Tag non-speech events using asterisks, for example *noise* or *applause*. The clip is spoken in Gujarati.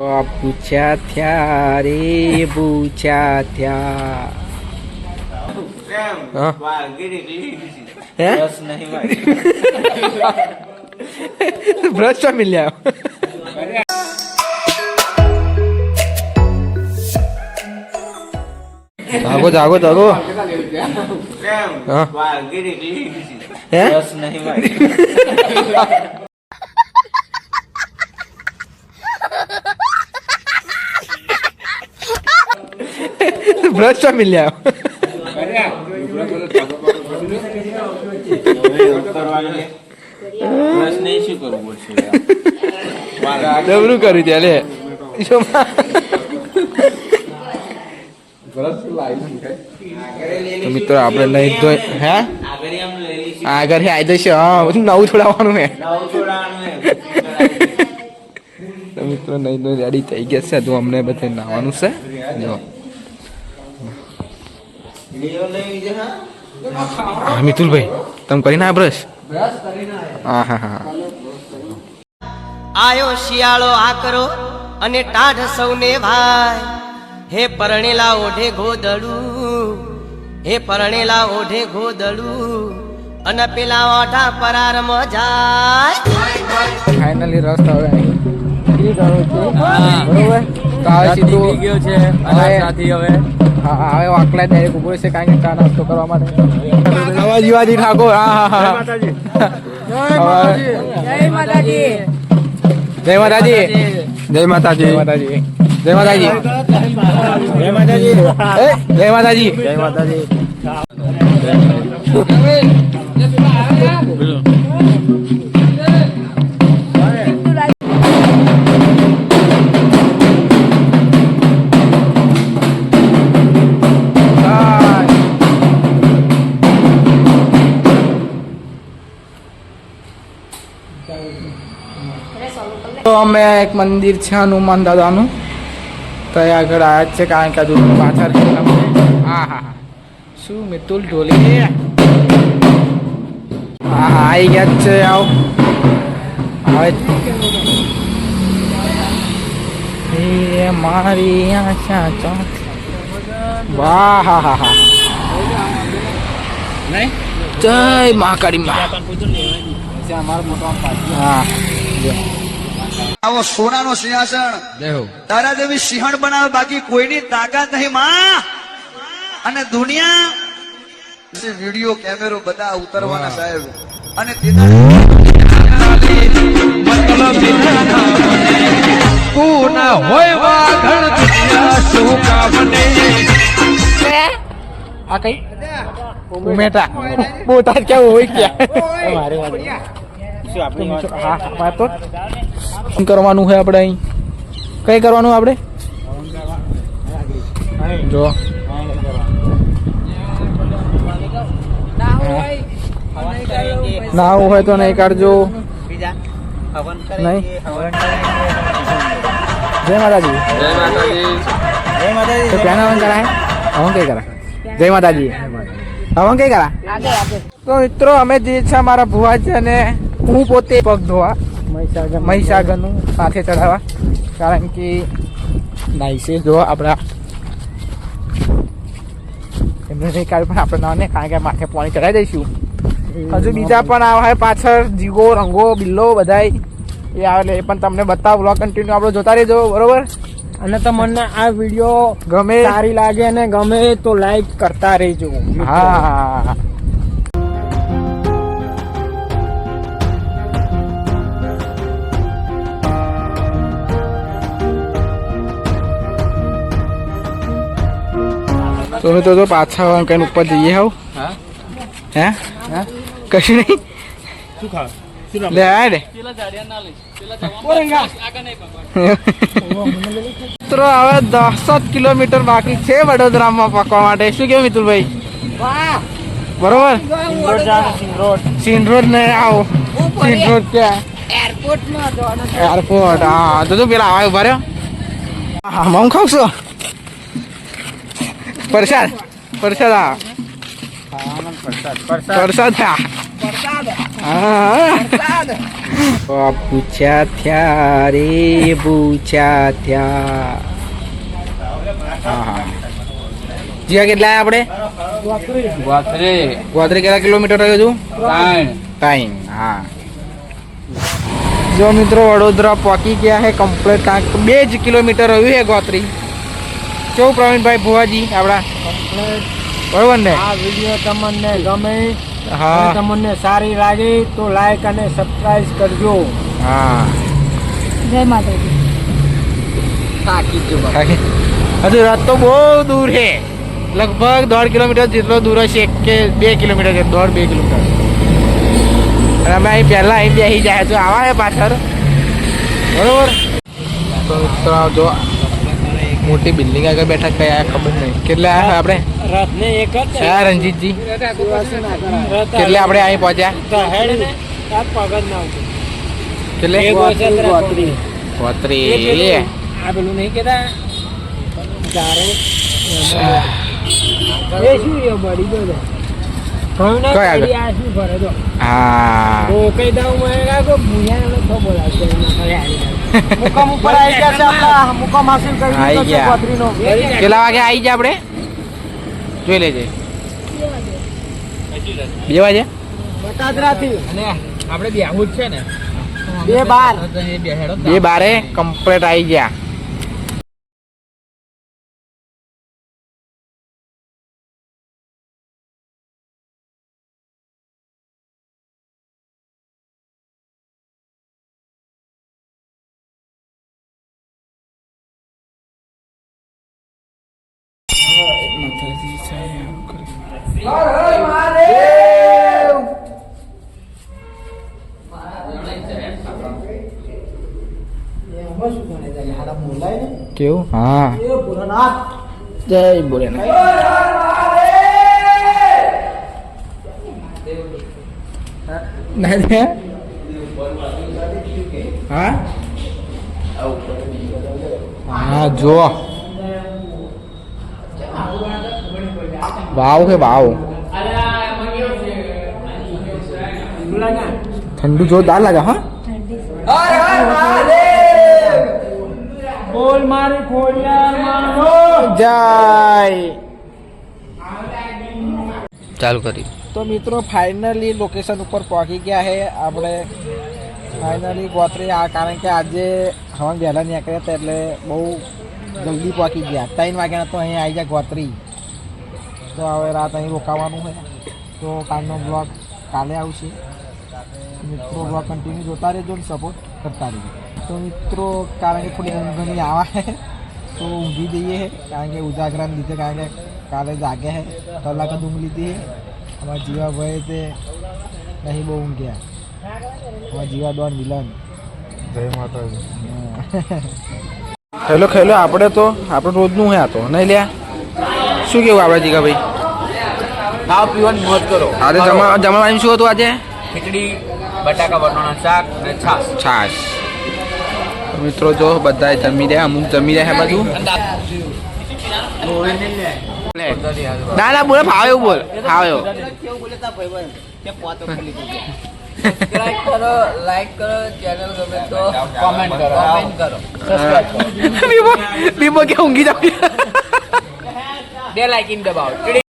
પૂછ્યા થયા રે પૂછ્યા થયા બ્રશ તો મિલ્યા. જાગો જાગો જાગો. હા. *laughs* હે બ્રશ તો મિલ્યા ડબરું કર્યું ત્યાં લે. તો મિત્રો આપણે નહીં તો હે? આગળ આવી જશે હા પછી નવું છોડાવવાનું હે. તો મિત્રો નહીં તો રેડી થઈ ગયા છે. તો અમને બધે નાવાનું છે. જો. હા મિતુલભાઈ તમે કરીને આ બ્રશ હા હા હા આયો શિયાળો આકરો અને ટાઢ સૌને ભાઈ હે પરણેલા ઓઢે ગોદડું હે પરણેલા ઓઢે ગોદડું અને પેલા ઓઢા પરાર જાય. ફાઇનલી રસ હવે આવી ગયો છે બરોબર? તો હવે સીધું ગયો છે અને સાથી હવે હા હા, હવે આકલા ડાયરેક્ટ ઊભો છે કારણ કે ચા નાસ્તો કરવા માટે નવા જીવાજી ઠાકોર હા હા હા માતાજી જય માતાજી જય માતાજી જય માતાજી જય માતાજી જય માતાજી એ, જય માતાજી જય માતાજી એક મંદિર છે હનુમાન દાદાનું. તો એ આગળ આવ્યા છે કારણ કે હજુ પાછળ હા હા હા. શું મિતુલ ઢોલી? હા હા આવી ગયા છે આવ. એ મારી આશા ચોથ. વાહ હા હા હા. જય મહાકાળી મા. હા આવો સોનાનો સિંહાસન. તારા દેવી સિંહણ બનાવે બાકી કોઈની તાકાત નહીં માં. અને દુનિયા. વીડિયો કેમેરો બધા ઉતરવાના સાહેબ. અને તેના આ કઈ? ઉમેટા. બોટા કેવું હોય ક્યાં? હા હા તો. શું કરવાનું છે આપણે અહીં? કઈ કરવાનું આપણે? જો. ના હોય તો નહીં કાઢજો. નહીં? જય માતાજી. તો પેન હવન કરાય હવન કઈ કરા? જય માતાજી. હવન કઈ કરા? તો મિત્રો અમે જે છે અમારા ભુવાજી અને હું પોતે પગ ધોવા. મહીસાગરનું સાથે ચડાવવા કારણ કે નાઈસે જો આપણા એમને નહીં કાઢ પણ આપણે નાને કારણ કે માથે પાણી ચડાવી દઈશું. હજુ બીજા પણ આવે પાછળ જીગો રંગો બિલ્લો બધાય. એ આવે એ પણ તમને બતાવો બ્લોગ કન્ટિન્યુ આપણે જોતા રહેજો બરોબર? અને તમને આ વીડિયો ગમે. સારી લાગે અને ગમે તો લાઈક કરતા રહેજો હા. તો મિત્રો તો પાછા કઈ ઉપર જઈએ હાવ હે? કશું નહીં. લે આ રે મિત્રો હવે દસ જ કિલોમીટર બાકી છે વડોદરામાં પકવા માટે. શું કેવું મિતુલભાઈ? બરોબર? સિંધરોડ રોડ ને આવો. સિંધરોડ રોડ ક્યાં? એરપોર્ટ હા. તો તું પેલા આવે ઊભા રહ્યો. હા હું ખાવ છો? પ્રસાદ. પ્રસાદ આ. પ્રસાદ હા. હા પૂછ્યા થયા પૂછ્યા થયા હા હા. જીવા કેટલા આપણે? ગોત્રી કેટલા કિલોમીટર રહ્યો છું ટાઈમ હા. જો મિત્રો, વડોદરા પહોંચી ગયા છે કમ્પ્લીટ કાંક બે જ કિલોમીટર રહ્યું છે ગોત્રી. કેવું પ્રવીણભાઈ ભુવાજી આપણા? બરોબર ને આ વીડિયો તમને ગમે હા. તમને સારી લાગે તો લાઈક અને સબસ્ક્રાઇબ કરજો. હા. જય માતાજી. હજુ રસ્તો બહુ દૂર છે લગભગ દોઢ કિલોમીટર જેટલો દૂર હશે એક કે બે કિલોમીટર છે દોઢ બે કિલોમીટર. અને અમે અહીં પહેલાં અહીં બેસી જાય તો આવા છે પાછળ. બરોબર? તો જો મોટી બિલ્ડિંગ આગળ બેઠા કયા ખબર નહીં. કેટલા આયા આપણે? રથ ને એક જ કયા રણજીતજી. કેટલે આપણે અહીં પહોંચ્યા. કેટલે? એ આ પેલું નહીં કેતા એ શું એ બળી ગયો હા તો? કઈ દઉં મને કાકો ભૂયા તો બોલાવશે. મુકામ ઉપર આવી ગયા છે આપણા. મુકામ હાસિલ કરી આવી ગયા. કેટલા વાગે આવી જાય આપણે. જોઈ લેજે. બે વાગે? બટાદરાથી આપણે બે આવું જ છે ને. બે બાર. બે બારે કમ્પ્લીટ આવી ગયા. હા. જય ભોલેનાથ. હા? હા જો વાવ કે વાવ ઠંડુ જોરદાર લાગે હા બોલ મારી ખોડિયાર માનો જય ચાલુ કરી તો મિત્રો ફાઇનલી લોકેશન ઉપર પહોંચી ગયા છે આપણે ફાઇનલી ગોત્રી આ કારણ કે આજે હવાન વહેલા નીકળ્યા હતા એટલે બહુ જલ્દી પહોંચી ગયા ત્રણ વાગ્યાના તો અહીંયા આવી ગયા ગોત્રી તો હવે રાત અહીં રોકાવાનું છે. તો કાલનો બ્લોગ કાલે આવશે. મિત્રો બ્લોગ કન્ટિન્યુ જોતા રહેજો ને સપોર્ટ કરતા રહેજો. તો મિત્રો કારણ કે થોડી ઘણી આવા તો ઊંઘી જઈએ કારણ કે ઉજાગરાને લીધે કારણ કે કાલે જાગ્યા હે કલાક જ ઊંઘ લીધી હે અમારા જીવાભાઈ તે નહીં બહુ ઊંઘ્યા. અમારા જીવા દોન વિલન. જય માતાજી. ખેલો *laughs* ખેલો આપણે તો આપણે રોજનું હે આ તો. નહીં લ્યા? શું કેવું આપણે જીગાભાઈ ખાવા પીવાની મોજ કરો. આજે જમા જમવાનું શું હતું આજે? ખીચડી બટાકા બટાણા શાક અને છાશ. છાશ. મિત્રો જો બધા જમી રહ્યા અમુક જમી રહ્યા છે બધું ના ના બોલે ભાવ એવું બોલ ભાવ એવો. સબસ્ક્રાઇબ *laughs* કરો લાઈક કરો ચેનલ ગમે તો કોમેન્ટ કરો કોમેન્ટ કરો બીબો બીબો કે ઊંઘી જાવ. They are liking about. Today